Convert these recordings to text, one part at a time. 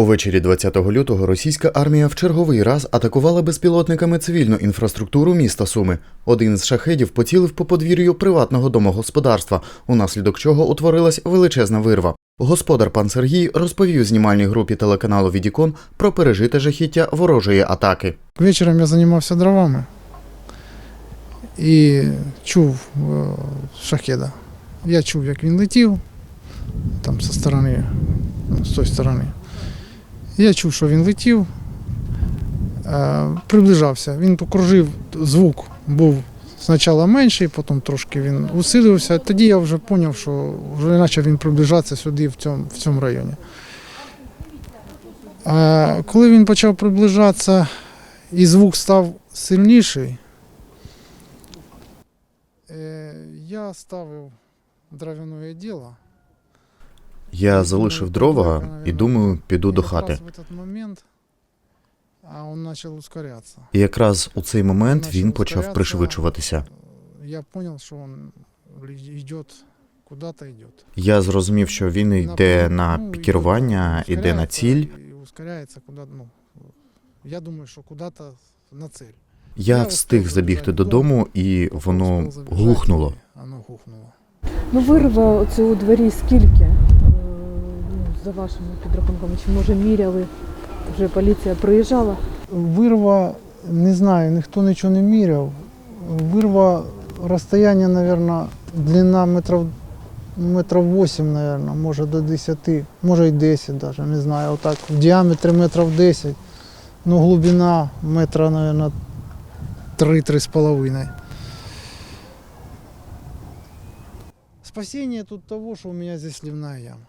Увечері 20 лютого російська армія в черговий раз атакувала безпілотниками цивільну інфраструктуру міста Суми. Один з шахедів поцілив по подвір'ю приватного домогосподарства, унаслідок чого утворилась величезна вирва. Господар пан Сергій розповів знімальній групі телеканалу Відікон про пережите жахіття ворожої атаки. Вечором я займався дровами і чув е, шахеда. Я чув, як він летів там зі сторони, ну, з тої сторони. Я чув, що він летів, е, приближався. Він покружив, звук був спочатку менший, потім трошки він усилився. Тоді я вже зрозумів, що вже почав він приближатися сюди, в цьому, в цьому районі. А коли він почав приближатися і звук став сильніший, е, я ставив дровяне діло. Я залишив дрова і думаю, піду до хати. І якраз у цей момент він почав пришвидшуватися. Я зрозумів, що він йде, куди-то йде. Я зрозумів, що він йде на Ну, пікірування, йде, іде на ціль. Ну, я думаю, що куди-то на цель. Я встиг забігти додому, і Воно гухнуло. Ну, вирва оце у дворі скільки? За вашими підрахунками, чи може міряли? Вже поліція приїжджала. Вирва, не знаю, ніхто нічого не міряв. Вирва розстояння, мабуть, длина метрів, метрів 8, мабуть, може до 10, може і 10 навіть, не знаю. Отак, в діаметрі метрів 10, ну глибина метра, мабуть, 3-3,5. Спасение тут того, що у мене здесь сливная яма.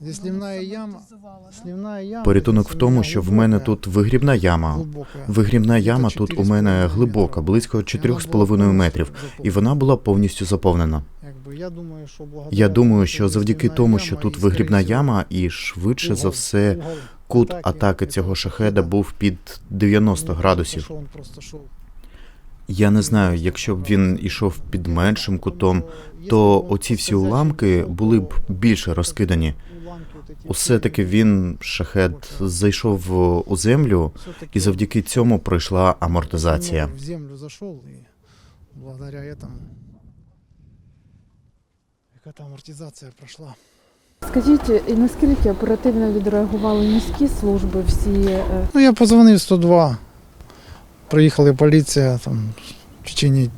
Здесь сливная яма, сливная яма. Порятунок в тому, що в мене тут вигрібна яма. Вигрібна яма тут у мене глибока, близько І вона 4,5 метрів, і вона була повністю заповнена. Якби я думаю, що благодаря думаю, що завдяки тому, що тут вигрібна яма, і швидше за все кут атаки цього шахеда був під 90 ну, градусів. Я не знаю, якщо б він ішов під меншим кутом, то оці всі уламки були б більше розкидані. Усе таки він шахет зайшов у землю, і завдяки цьому пройшла амортизація. В землю зайшов і благодаря этому яка там амортизація пройшла. Скажіть, і наскільки оперативно відреагували міські служби всі? е, Ну, я позвонив 102. Приїхала поліція, там в течение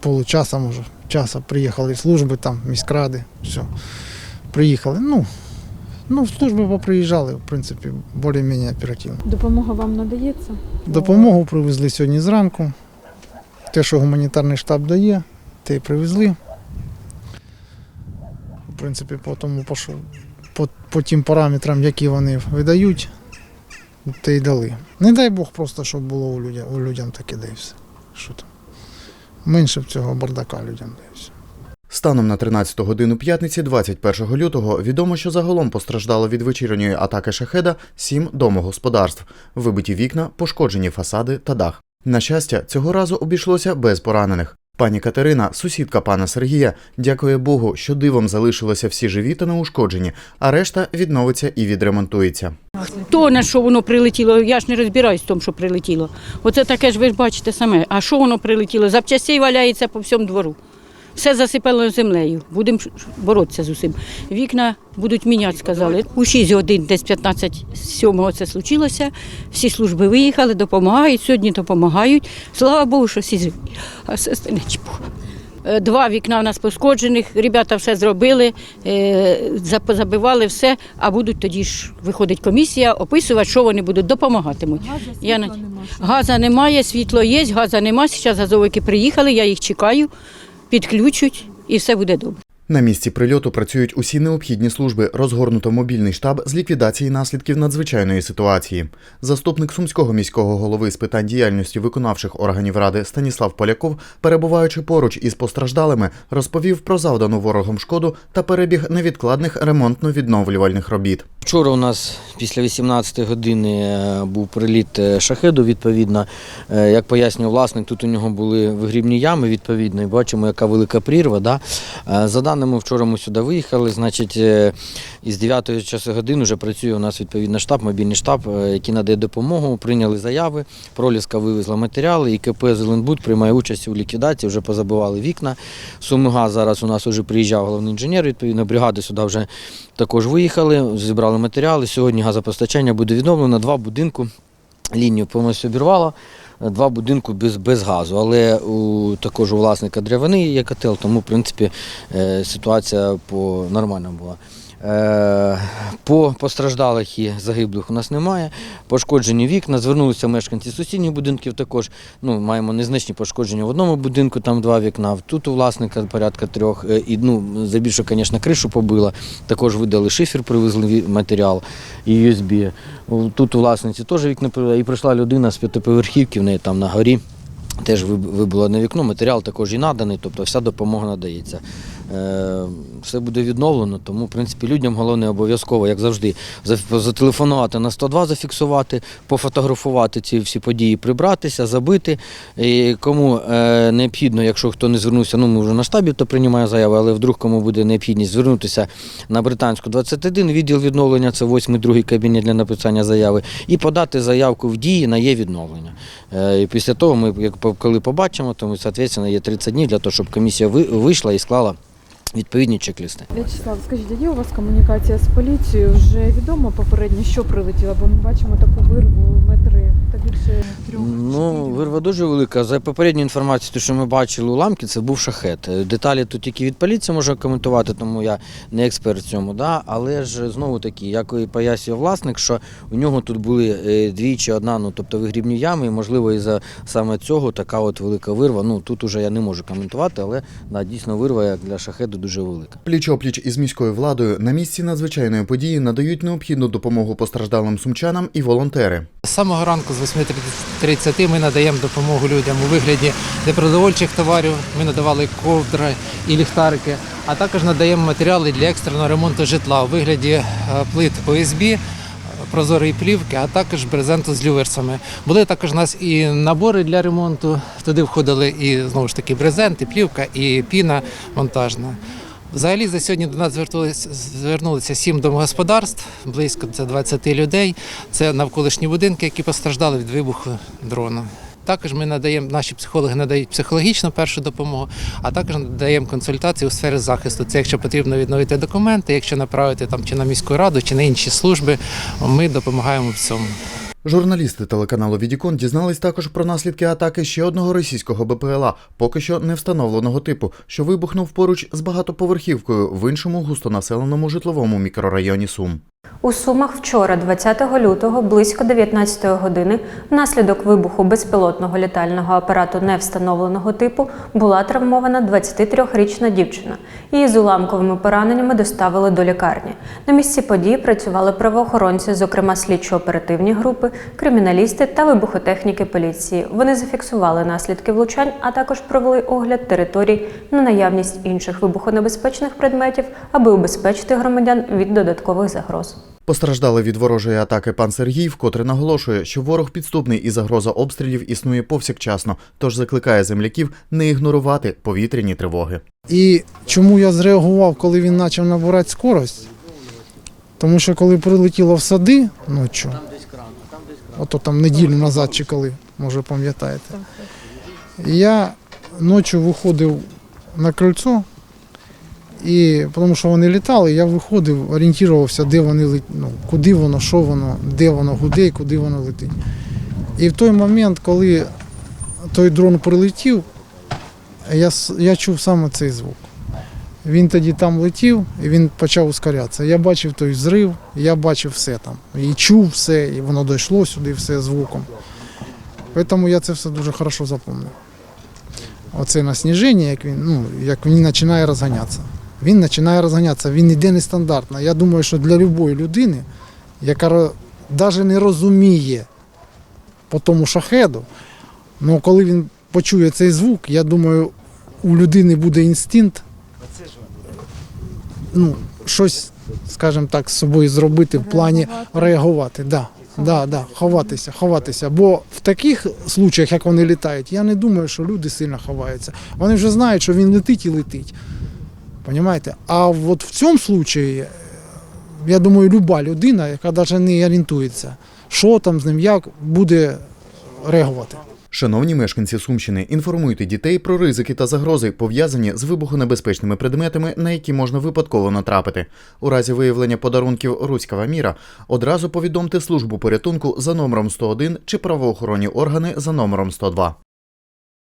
получаса, може, часа приїхали служби, там, міськради, все. Приїхали. Ну, ну, служби поприїжджали, в принципі, більш-менш оперативно. Допомога вам надається? Допомогу привезли сьогодні зранку. Те, що гуманітарний штаб дає, те й привезли. В принципі, по тому по, по тим параметрам, які вони видають, те й дали. Не дай Бог просто, щоб було у людям, у людям таке де і все. Що там? Менше б цього бардака людям все. Станом на 13 годину п'ятниці, 21 лютого, відомо, що загалом постраждало від вечірньої атаки шахеда сім домогосподарств, вибиті вікна, пошкоджені фасади та дах. На щастя, цього разу обійшлося без поранених. Пані Катерина, сусідка пана Сергія, дякує Богу, що дивом залишилися всі живі та неушкоджені, а решта відновиться і відремонтується. То на що воно прилетіло, я ж не розбираюсь в тому, що прилетіло. Оце таке ж ви ж бачите саме. А що воно прилетіло? Запчастей валяється по всьому двору. Все засипало землею. Будемо боротися з усім. Вікна будуть міняти, сказали. У 6 годин, десь 15 сьомого це случилося. Всі служби виїхали, допомагають. Сьогодні допомагають. Слава Богу, що всі живі. А все остальне чепуха. Е, Два вікна у нас пошкоджених, ребята все зробили, е, забивали все, а будуть тоді ж виходить комісія, описувати, що вони будуть, допомагатимуть. Я на- Газа немає, світло є, газа немає. Зараз газовики приїхали, я їх чекаю, підключать і все буде добре. На місці прильоту працюють усі необхідні служби. Розгорнуто мобільний штаб з ліквідації наслідків надзвичайної ситуації. Заступник сумського міського голови з питань діяльності виконавчих органів ради Станіслав Поляков, перебуваючи поруч із постраждалими, розповів про завдану ворогом шкоду та перебіг невідкладних ремонтно-відновлювальних робіт. Вчора у нас після 18 години е, був приліт е, шахеду. Відповідно, Е, як пояснював власник, тут у нього були вигрібні ями. Відповідно, і бачимо, яка велика прірва. Да? Даними, вчора ми сюди виїхали. Значить, е, із 9 часу годин вже працює у нас відповідно штаб, мобільний штаб, е, який надає допомогу. Прийняли заяви. Проліска вивезла матеріали, і КП Зеленбуд приймає участь у ліквідації, вже позабивали вікна. Сумига зараз у нас вже приїжджав головний інженер, відповідно, бригади сюди вже також виїхали, зібрали матеріали. Сьогодні газопостачання буде відновлено. Два будинку лінію повністю обірвало. Два будинки без, без газу, але у також у власника деревини є котел, тому в принципі е, ситуація по нормальна була. Е, По постраждалих і загиблих у нас немає. Пошкоджені вікна, звернулися мешканці сусідніх будинків також. Ну, маємо незначні пошкодження в одному будинку, там два вікна, тут у власника порядка трьох. Е, І ну, забільше, звісно, кришу побила. Також видали шифер, привезли матеріал і USB. Тут у власниці теж вікна. І прийшла людина з п'ятиповерхівки, в неї там на горі. Теж виб- вибило на вікно, матеріал також і наданий, тобто вся допомога надається. Е, все буде відновлено, тому в принципі людям головне обов'язково, як завжди, зателефонувати на 102, зафіксувати, пофотографувати ці всі події, прибратися, забити. І кому е, необхідно, якщо хто не звернувся, ну ми вже на штабі, то приймає заяви, але вдруг кому буде необхідність звернутися на британську 21, відділ відновлення, це 8 другий кабінет для написання заяви, і подати заявку в дії на є відновлення. Е, І після того ми, коли побачимо, то ми, соответственно, є 30 днів для того, щоб комісія вийшла і склала відповідні чек-листи. В'ячеслав, скажіть, а є у вас комунікація з поліцією? Вже відомо попередньо, що прилетіло, бо ми бачимо таку вирву метри та більше трьох. Ну, вирва дуже велика. За попередньою інформацією, що ми бачили уламки, це був шахет. Е, Деталі тут тільки від поліції може коментувати, тому я не експерт в цьому. Да? Але ж знову таки, як і пояснює власник, що у нього тут були е, двічі одна, ну тобто вигрібні ями, і можливо, із-за саме цього така от велика вирва. Ну тут уже я не можу коментувати, але да, дійсно вирва як для шахеду дуже велика. Пліч-опліч із міською владою на місці надзвичайної події надають необхідну допомогу постраждалим сумчанам і волонтери. З самого ранку з 8.30 ми надаємо допомогу людям у вигляді непродовольчих товарів. Ми надавали ковдри і ліхтарики, а також надаємо матеріали для екстреного ремонту житла у вигляді е, плит ОСБ, прозорої плівки, а також брезенту з люверсами. Були також у нас і набори для ремонту. Туди входили і знову ж таки брезент, і плівка, і піна монтажна. Взагалі за сьогодні до нас звернулися, сім домогосподарств, близько це 20 людей. Це навколишні будинки, які постраждали від вибуху дрона. Також ми надаємо, наші психологи надають психологічну першу допомогу, а також надаємо консультації у сфері захисту. Це якщо потрібно відновити документи, якщо направити там чи на міську раду, чи на інші служби, ми допомагаємо в цьому. Журналісти телеканалу Відікон дізнались також про наслідки атаки ще одного російського БПЛА, поки що не встановленого типу, що вибухнув поруч з багатоповерхівкою в іншому густонаселеному житловому мікрорайоні Сум. У Сумах вчора, 20 лютого, близько 19 години, внаслідок вибуху безпілотного літального апарату невстановленого типу була травмована 23-річна дівчина. Її з уламковими пораненнями доставили до лікарні. На місці події працювали правоохоронці, зокрема слідчо-оперативні групи, криміналісти та вибухотехніки поліції. Вони зафіксували наслідки влучань, а також провели огляд територій на наявність інших вибухонебезпечних предметів, аби убезпечити громадян від додаткових загроз. Постраждали від ворожої атаки пан Сергій, вкотре наголошує, що ворог підступний і загроза обстрілів існує повсякчасно, тож закликає земляків не ігнорувати повітряні тривоги. І чому я зреагував, коли він почав набирати скорость? Тому що коли прилетіло в сади ночі, ото там неділю назад чи коли, може пам'ятаєте, я ночі виходив на крильцо, і тому що вони літали, я виходив, орієнтувався, де вони ну, куди воно, що воно, де воно гуде куди воно летить. І в той момент, коли той дрон прилетів, я, я чув саме цей звук. Він тоді там летів і він почав ускорятися. Я бачив той зрив, я бачив все там. І чув все, і воно дійшло сюди все звуком. Тому я це все дуже хорошо запам'ятав. Оце на сніженні, як він, ну, як він починає розганятися. Він починає розганятися, він ніде не стандартно. Я думаю, що для будь-якої людини, яка навіть не розуміє по тому шахеду, ну коли він почує цей звук, я думаю, у людини буде інстинкт ну, щось, скажімо так, з собою зробити в плані реагувати. Да, да, да, ховатися, ховатися. Бо в таких случаях, як вони літають, я не думаю, що люди сильно ховаються. Вони вже знають, що він летить і летить. Понимаете? А от в цьому случаї, я думаю, люба людина, яка навіть не орієнтується, що там з ним, як буде реагувати. Шановні мешканці Сумщини, інформуйте дітей про ризики та загрози, пов'язані з вибухонебезпечними предметами, на які можна випадково натрапити. У разі виявлення подарунків руського міра одразу повідомте службу порятунку за номером 101 чи правоохоронні органи за номером 102.